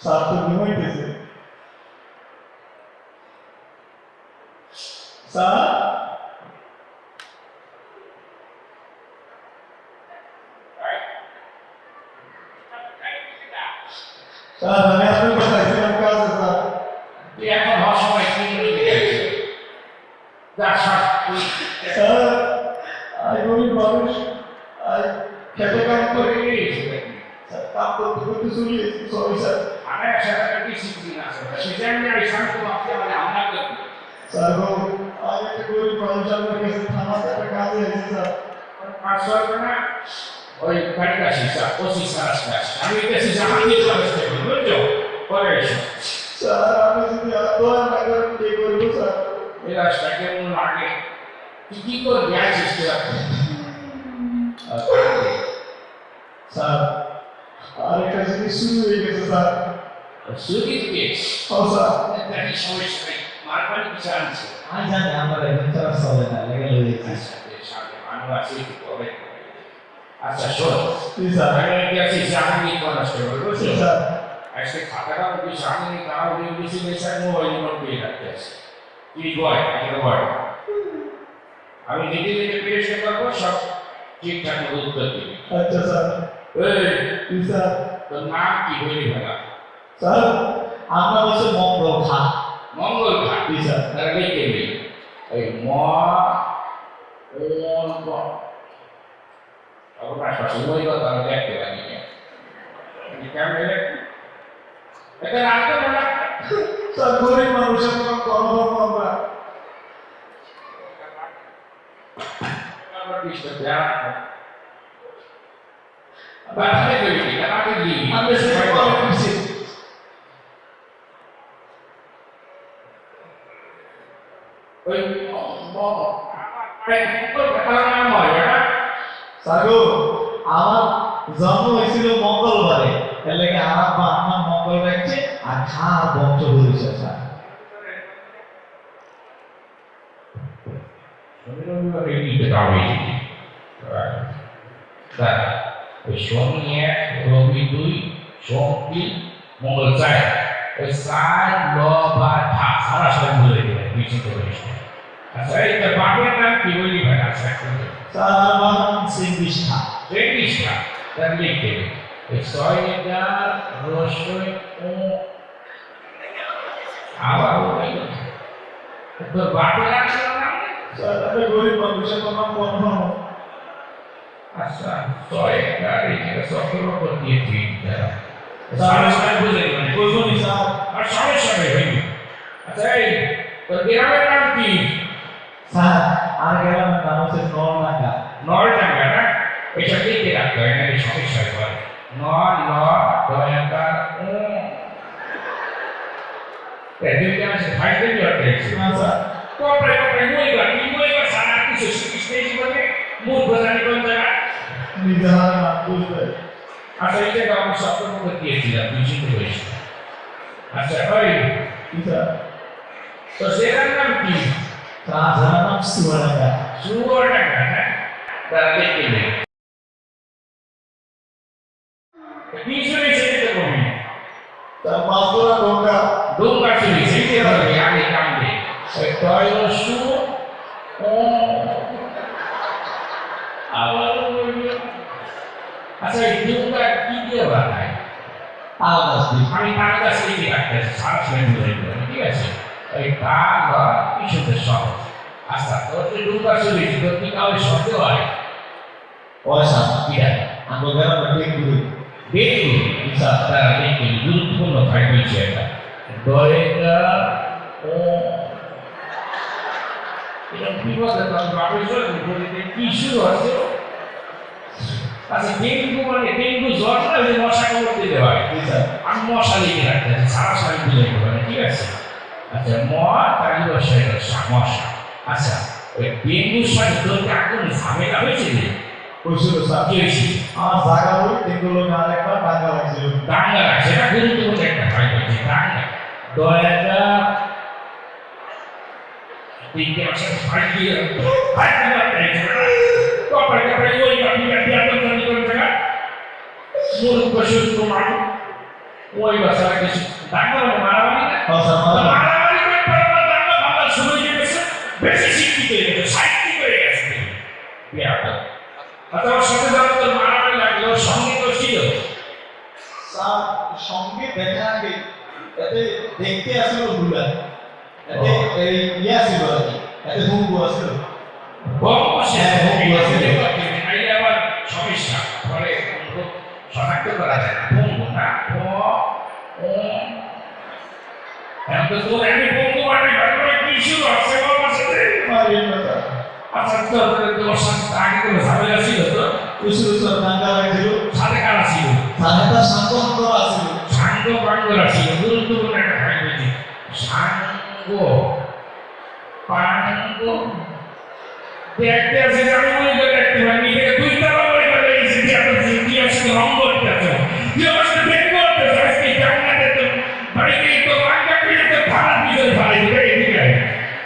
সাত ঘুমাইতেছে sir sir আমি আপনার কথা ছিলাম কাজে স্যার তুই এখন হওয়ার সময় কি করে গেছে যা সব তুই স্যার আই গরিব মানুষ খেতে কাম করে করি গিয়েছে স্যার কাম করতে করতে চলে সরি স্যার। আমার একসাথে ডিসিপ্লিন আছে। সেটা আমি শান্ত আপনি আমরা করি স্যার গো আমি একটা গরিব মানুষ আপনার কাছে থানাতে একটা কাজে আছি স্যার। কাজ করবে না ওই গাড়িটা শিক্ষা ওসি সারা আমি কাছে জাহাঙ্গীর চলে বুঝছ? পরে এসো। স্যার আমি যদি আর না করেন কি করব স্যার? এই রাস্তা কেমন লাগে? তুই কি করবি? আছিস তুই এখন স্যার। আর একটা জিনিস শুরু হয়ে গেছে স্যার। সুদীপ কেস ও স্যার। তাই সমস্যা নেই মারবানি কিছু আনছে আমি জানি আমার এখন চাষ চলে না লেগে লেগেছি আচ্ছা আমি মানুষ আছি একটু পরে। আচ্ছা শোন। স্যার। আমি গেছি জাহাঙ্গীর কনস্টেবল জি বুঝছ স্যার। আজকে খাতাটা ওই জাহাঙ্গীর তারা ওই বেশি বেশি মোবাইল নম্বর পেয়ে রাখতে আছে। তুই বয় এটা বয়। আমি যেটি যেটি পেরেছে করব সব ঠিকঠাক উত্তর দিবি। আচ্ছা স্যার। এই জি স্যার? তোর নাম কি হইলি ভাড়া স্যার আমরা হচ্ছে মঙ্গল খা মঙ্গল খা জি স্যার। তারা লিখে নি এই ম ক আপনার শাশুড়ি কথা দেখতে পারি কেমন এটা রাখতে পারা। স্যার গরিব মানুষের কোনো কর্ম আমরা আমার পিছনে দেওয়া বাড়াতে করি আমাকে দিই আমি সে কল করছি ওই ম এই মঙ্গল কথা নাম হয় এটা স্যার গো আমার জন্ম হয়েছিল মঙ্গলবারে এর লেগে আমার বা আমার মঙ্গল রাখছে আর খা বংশ হয়েছে স্যার ওই শনি এক রবি দুই সোম তিন মঙ্গল চার ওই সাত ল বা থা সারা সব বলে করিস না। আচ্ছা এই তো বাপের নাম কি বলি ভাই আচ্ছা স্যার আমার নাম সিং বিষ্ণা রেডিসটা তার লিখতে এই ছয় এটা রসই ও আবার ওই তোর বাপের ছিল না গরিব মানুষের কোনো কর্ম আচ্ছা ছয় এটা এই যে সতেরো করে দিয়েছি সারা সারা বুঝে মানে বুঝুনি স্যার আর সমস্যা নেই ভাই আচ্ছা এই তোর গ্রামের নাম কি স্যার আর গেলাম নাম হচ্ছে নরনাকা নয় টাকা না এইসব লিখে রাখতে হয় না এই সমস্যা হয় ন ন দয়াকার ও এদিন কেন সে ফাইভ দিন করতে না স্যার কপড়ে কপড়ে মই বা কি মই বা সারা কিছু শিখিস বলে মুখ বোঝানি কোন জায়গা নিজে হার না বুঝবে আচ্ছা এই জায়গা আমি সপ্তম মধ্যে দিয়েছিলাম তুই চিন্তা করিস না। আচ্ছা ওই জি স্যার তো সেটার নাম কি তার জানার নাম সুবর্ণাকা সুবর টাকা হ্যাঁ তারা দেখতে নেই কি শুনেছি এটা কমি স্যার মাছগুলা ঢোকা ডোঙ্গা শুনেছি যে হবে আগে কামড়ে ওই তয় সু ও আবার বলবে আচ্ছা এই ডোঙ্গা কি দিয়ে বানায়? তাল গাছ দিয়ে আমি তার কাছে লিখে রাখতেছি সারা সময় দেবো ঠিক আছে? ওই তা বা কিছুতে সহজ। আচ্ছা তোর যে ডুঙ্গা শুনেছি তোর কি কাউকে শব্দ হয়? পয়সা। কি হয় আমরা গ্রামে ডেঙ্গু ডেঙ্গু স্যার তারা ডেঙ্গু গুরুত্বপূর্ণ ফাইট হয়েছে এটা। ডয়েগা ও। এটা বিপদে তার বলিতে কি শুরু আছে আচ্ছা ডেঙ্গু মানে ডেঙ্গু জ্বর না ওই মশা কামড় দিতে হয়। আমি মশা লিখে রাখতে আছি সারা সারি দিলে হবে ঠিক আছে? আচ্ছা ম তার মশা মশা। আচ্ছা ওই ডেঙ্গুর সাথে তোর এখন ঝামেলা হয়েছে যে কইছিল স্যার কি হয়েছে? আমার জায়গা বই ডেঙ্গু লোক আরেকবার টাকা লাগছিল। দাঙ্গা সেটা গুরুত্বপূর্ণ একটা ফাইট হয়েছে দাঙ্গা। দয়াটা তিনটে মাসের ফাইট দিয়ে আপনি আপনার জন্য করে থাকা মূর্খ সুস্থ মানুষ ওই বাসার কিছু দাঙ্গা মানে মারামারি হ্যাঁ মারামারি করে পারাবার দাঙ্গা ভাঙার সময় গেছে বেশি শিক্ষিত হয়ে গেছে সাহিত্যিক হয়ে গেছে বিয়াটা আচ্ছা সাথে যারা তোর মারামারি লাগল সঙ্গে তো ছিল স্যার সঙ্গে দেখা আগে এতে দেখতে আসলো ভুলা এতে ইয়ে আসলো আর কি এতে হুঙ্গু আসলো হ্যাঁ, ফলে শনাক্ত করা যায় না বঙ্গ না এখন তো আমি বঙ্গ মানে ভালো কি শুরু আছে আচ্ছা তোর আগে তো কইছিল স্যার টাকা লাগছিল সাথে কারা ছিল সাহেবটা শান্ত আসলো সাঙ্গ পাঙ্গরা ছিল গুরুত্বপূর্ণ একটা খাই বলছি সাঙ্গ পাঙ্গ দেখতে